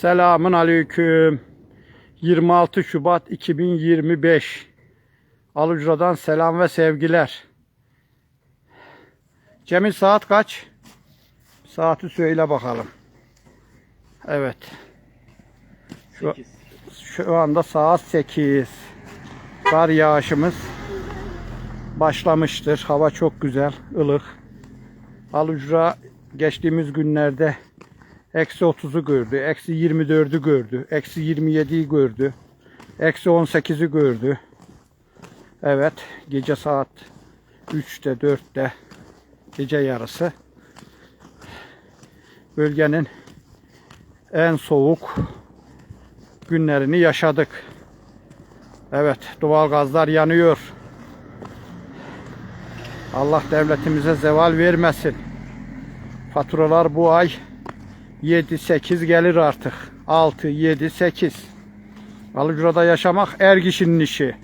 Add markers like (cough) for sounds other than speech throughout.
Selamun Aleyküm. 26 Şubat 2025. Alucra'dan selam ve sevgiler. Cemil saat kaç? Saati söyle bakalım. Evet. Şu, şu anda saat 8. Kar yağışımız başlamıştır. Hava çok güzel, ılık. Alucra geçtiğimiz günlerde eksi 30'u gördü, eksi 24'ü gördü, eksi 27'yi gördü, eksi 18'i gördü. Evet, gece saat 3'te 4'te gece yarısı bölgenin en soğuk günlerini yaşadık. Evet, doğal gazlar yanıyor. Allah devletimize zeval vermesin. Faturalar bu ay 7-8 gelir artık. 6, 7, 8. Alıcı'da yaşamak er kişinin işi.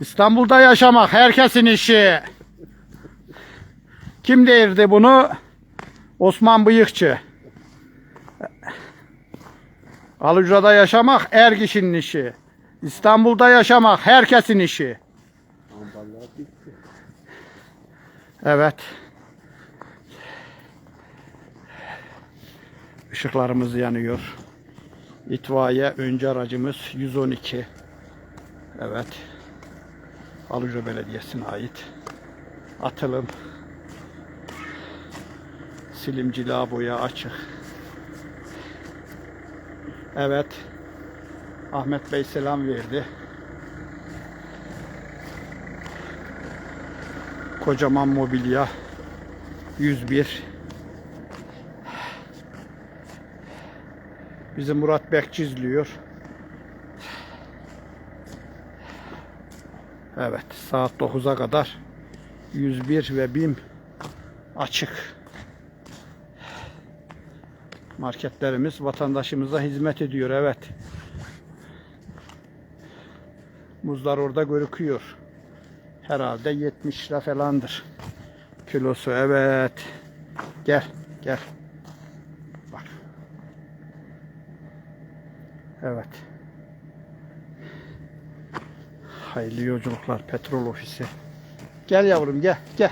İstanbul'da yaşamak herkesin işi. Kim değirdi bunu? Osman Bıyıkçı. Alucra'da yaşamak er kişinin işi. İstanbul'da yaşamak herkesin işi. Evet. Işıklarımız yanıyor. İtfaiye önce aracımız 112. Evet. Alucra Belediyesi'ne ait. Atılım. Silimci laboya açık. Evet. Ahmet Bey selam verdi. Kocaman mobilya 101 Bizi Murat Bekçi izliyor. Evet saat 9'a kadar 101 ve BİM açık. Marketlerimiz vatandaşımıza hizmet ediyor evet. Muzlar orada görüküyor. Herhalde 70 lira falandır. Kilosu evet. Gel gel. Evet. Hayırlı yolculuklar petrol ofisi. Gel yavrum gel gel.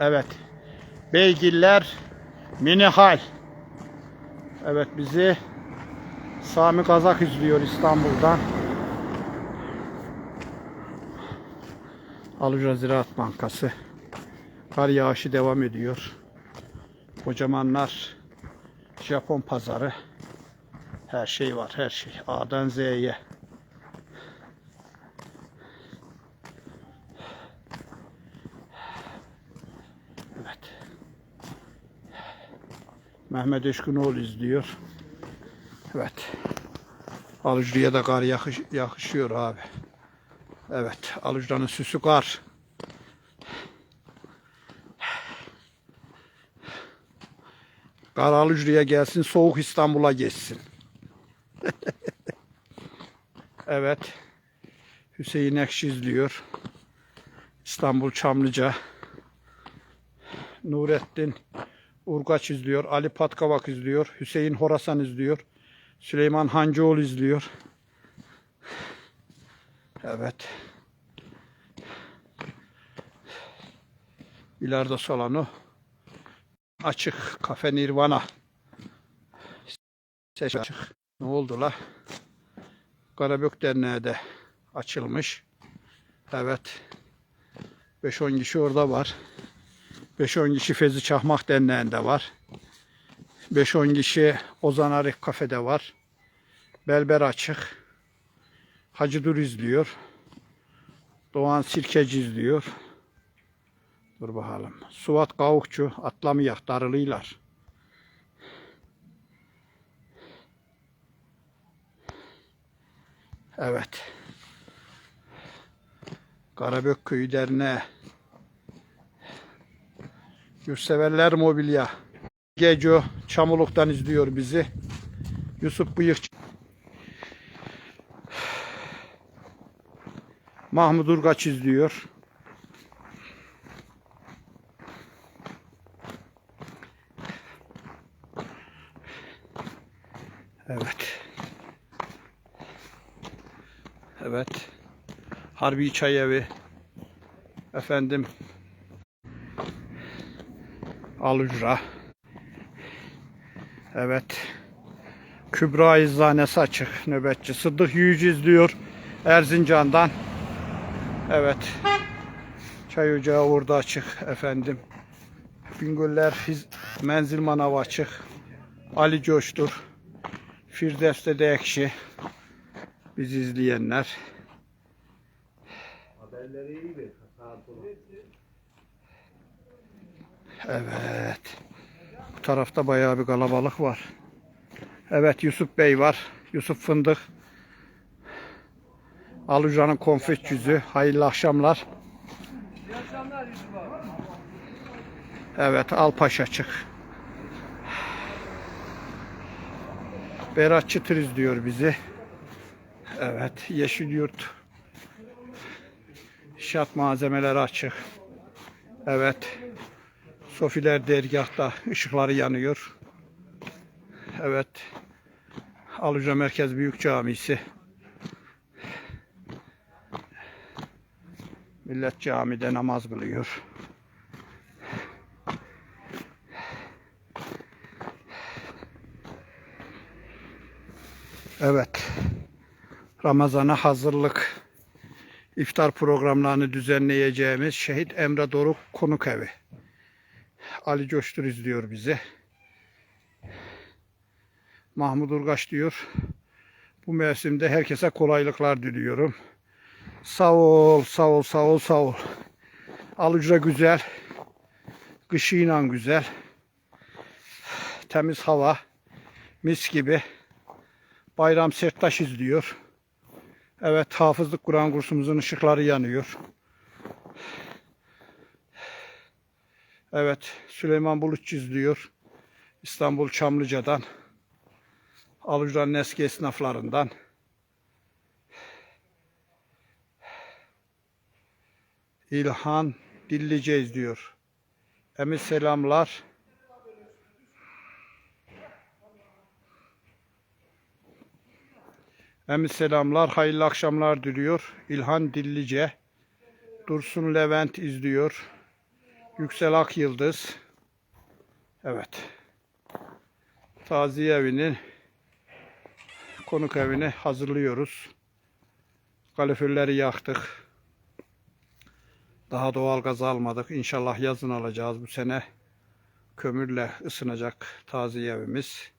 Evet. Beygiller mini hal. Evet bizi Sami Kazak izliyor İstanbul'dan. Alucra Ziraat Bankası. Kar yağışı devam ediyor. Kocamanlar Japon pazarı. Her şey var, her şey. A'dan Z'ye. Evet. Mehmet Eşkınoğlu izliyor. Evet. Alucra'ya da kar yakış, yakışıyor abi. Evet. Alucra'nın süsü kar. Kar Alucra'ya gelsin, soğuk İstanbul'a geçsin. (laughs) evet. Hüseyin Ekşi izliyor. İstanbul Çamlıca. Nurettin Urgaç izliyor. Ali Patkavak izliyor. Hüseyin Horasan izliyor. Süleyman Hancıoğlu izliyor. Evet. Bilardo salonu açık. Kafe Nirvana. Seç açık. Ne oldu la? Karabük Derneği de açılmış. Evet. 5-10 kişi orada var. 5-10 kişi Fezi Çakmak Derneği'nde var. 5-10 kişi Ozan Arık kafede var. Belber açık. Hacı Dur izliyor. Doğan Sirkeci izliyor. Dur bakalım. Suat Kavukçu atlamayak darılıylar. Evet. Karabök Köyü Derneği. Yurtseverler Mobilya. Geco Çamoluk'tan izliyor bizi. Yusuf Bıyıkçı. Mahmut Urgaç izliyor. Evet. Evet. Harbi Çay Evi. Efendim. Alucra. Evet. Kübra İzzanesi açık. Nöbetçi. Sıddık Yücü izliyor. Erzincan'dan. Evet. Çay ocağı orada açık efendim. Bingöller Menzil Manavı açık. Ali Coştur. Firdevs'te de ekşi. Bizi izleyenler. Evet. Bu tarafta bayağı bir kalabalık var. Evet Yusuf Bey var. Yusuf Fındık. Aluca'nın konfet yüzü. Hayırlı akşamlar. Evet Alpaşa çık. Berat Çıtır diyor bizi. Evet Yeşil Yurt. İnşaat malzemeleri açık. Evet. Sofiler dergahta ışıkları yanıyor. Evet. Aluca Merkez Büyük Camisi. Millet camide namaz kılıyor. Evet. Ramazana hazırlık iftar programlarını düzenleyeceğimiz Şehit Emre Doruk Konuk Evi. Ali Coştur izliyor bizi. Mahmut Urgaç diyor. Bu mevsimde herkese kolaylıklar diliyorum. Sağ ol, sağ ol, sağ ol, sağ ol. Alucra güzel. Kışıyla güzel. Temiz hava. Mis gibi. Bayram Serttaş izliyor. Evet hafızlık Kur'an kursumuzun ışıkları yanıyor. Evet Süleyman Bulutçu izliyor. İstanbul Çamlıca'dan. Alucra'nın eski esnaflarından. İlhan Dillice izliyor. Emi selamlar. Emi selamlar, hayırlı akşamlar diliyor. İlhan Dillice. Dursun Levent izliyor. Yüksel Ak Yıldız. Evet. Taziye evinin konuk evini hazırlıyoruz. Kaloriferleri yaktık. Daha doğal gaz almadık. İnşallah yazın alacağız bu sene. Kömürle ısınacak taziye evimiz.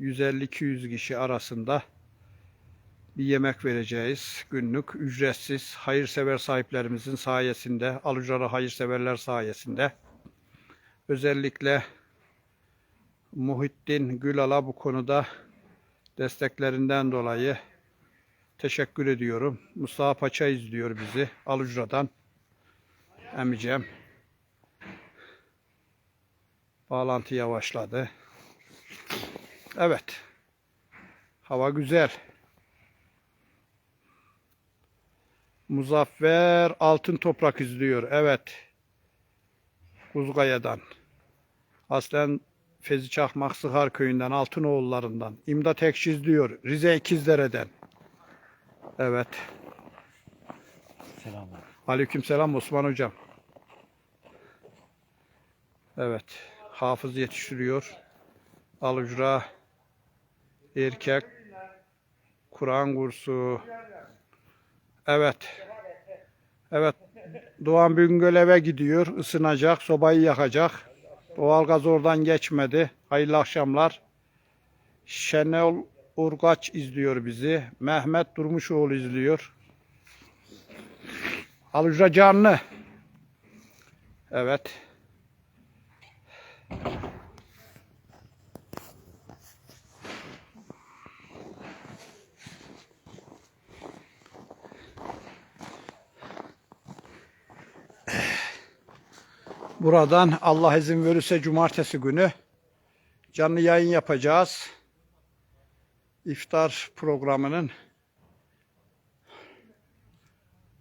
150-200 kişi arasında bir yemek vereceğiz. Günlük ücretsiz hayırsever sahiplerimizin sayesinde, alucralı hayırseverler sayesinde. Özellikle Muhittin Gülal'a bu konuda desteklerinden dolayı teşekkür ediyorum. Mustafa Paça izliyor bizi Alucra'dan. Emicem. Bağlantı yavaşladı. Evet. Hava güzel. Muzaffer Altın Toprak izliyor. Evet. Kuzgaya'dan. Aslen Fezi Çakmak Sıhar Köyü'nden, Altınoğullarından. İmdat Ekşi izliyor. Rize İkizdere'den. Evet. Selamlar. Aleykümselam Osman Hocam. Evet. Hafız yetiştiriyor. Alucra erkek Kur'an kursu. Evet. Evet. Doğan Büngöl eve gidiyor. ısınacak. Sobayı yakacak. Doğalgaz oradan geçmedi. Hayırlı akşamlar. Şenol Urgaç izliyor bizi. Mehmet Durmuşoğlu izliyor. Alucra canlı. Evet. Buradan Allah izin verirse cumartesi günü canlı yayın yapacağız. İftar programının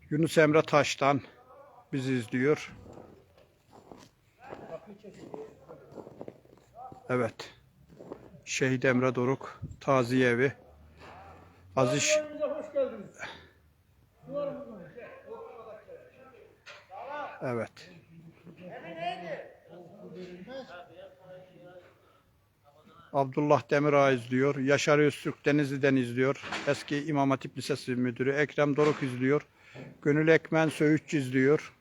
Yunus Emre Taş'tan bizi izliyor. Evet. Şehit Emre Doruk Taziye Evi. Aziz. Evet. Abdullah Demirağ izliyor. Yaşar Öztürk Denizli'den izliyor. Eski İmam Hatip Lisesi Müdürü Ekrem Doruk izliyor. Gönül Ekmen Söğütçü izliyor.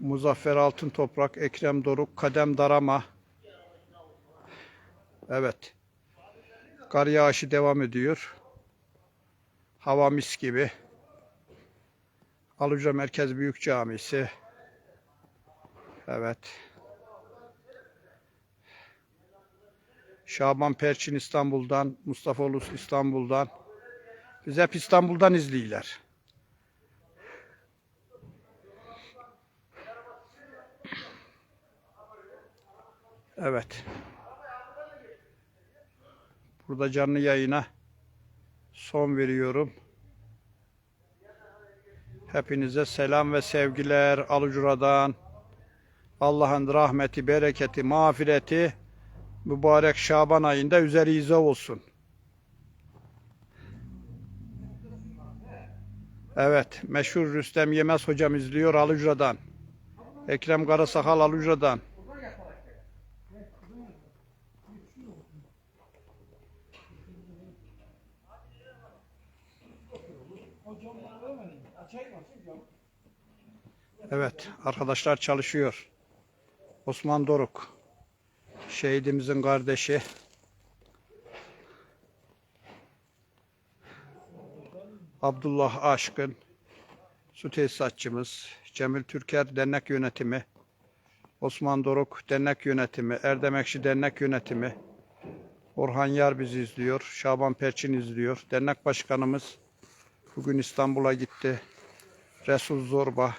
Muzaffer Altın Toprak, Ekrem Doruk, Kadem Darama. Evet. Kar yağışı devam ediyor. Hava mis gibi. Aluca Merkez Büyük Camisi. Evet. Şaban Perçin İstanbul'dan, Mustafa Ulus İstanbul'dan. Biz hep İstanbul'dan izliyorlar. Evet. Burada canlı yayına son veriyorum. Hepinize selam ve sevgiler Alucura'dan. Allah'ın rahmeti, bereketi, mağfireti mübarek Şaban ayında üzerinize olsun. Evet, meşhur Rüstem Yemez hocam izliyor Alucura'dan. Ekrem Karasakal Alucura'dan. Evet, arkadaşlar çalışıyor. Osman Doruk, şehidimizin kardeşi. Abdullah Aşkın, su tesisatçımız, Cemil Türker dernek yönetimi, Osman Doruk dernek yönetimi, Erdem Ekşi dernek yönetimi, Orhan Yar bizi izliyor, Şaban Perçin izliyor. Dernek başkanımız bugün İstanbul'a gitti. Resul Zorba,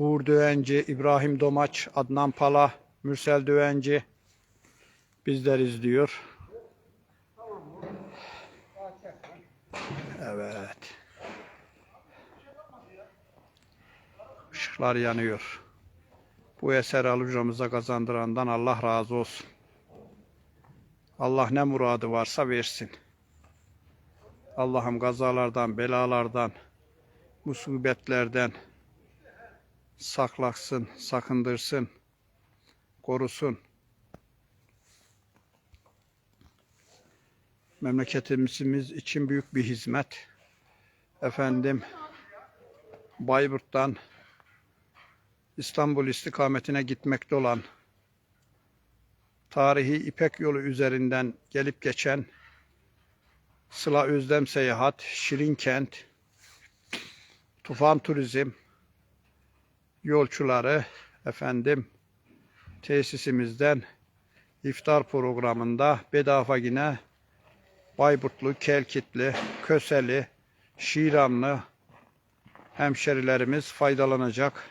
Uğur Dövenci, İbrahim Domaç, Adnan Pala, Mürsel Dövenci bizler izliyor. Evet. Işıklar yanıyor. Bu eser alucamıza kazandırandan Allah razı olsun. Allah ne muradı varsa versin. Allah'ım kazalardan, belalardan, musibetlerden, saklaksın, sakındırsın, korusun. Memleketimiz için büyük bir hizmet. Efendim, Bayburt'tan İstanbul istikametine gitmekte olan tarihi İpek yolu üzerinden gelip geçen Sıla Özlem Seyahat, Şirinkent, Tufan Turizm, yolcuları efendim tesisimizden iftar programında bedava yine Bayburtlu, Kelkitli, Köseli, Şiranlı hemşerilerimiz faydalanacak.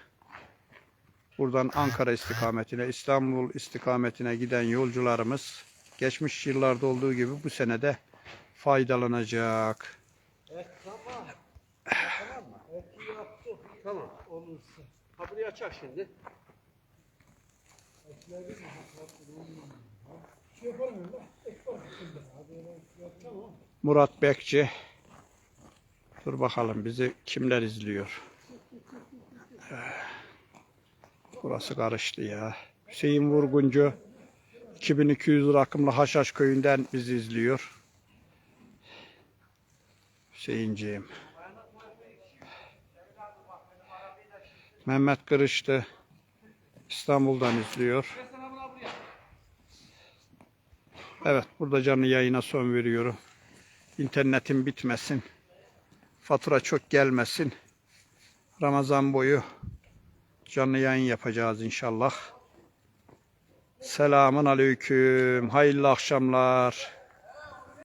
Buradan Ankara istikametine, İstanbul istikametine giden yolcularımız geçmiş yıllarda olduğu gibi bu senede faydalanacak. Tamam olursa. Kapıyı açar şimdi. Yapalım öyle. Tamam. Murat Bekçi. Dur bakalım bizi kimler izliyor. Eh, Burası karıştı ya. Hüseyin Vurguncu 2200 rakımlı Haşhaş köyünden bizi izliyor. Hüseyinciğim. Mehmet Kırıştı İstanbul'dan izliyor. Evet burada canlı yayına son veriyorum. İnternetim bitmesin. Fatura çok gelmesin. Ramazan boyu canlı yayın yapacağız inşallah. Selamun aleyküm. Hayırlı akşamlar.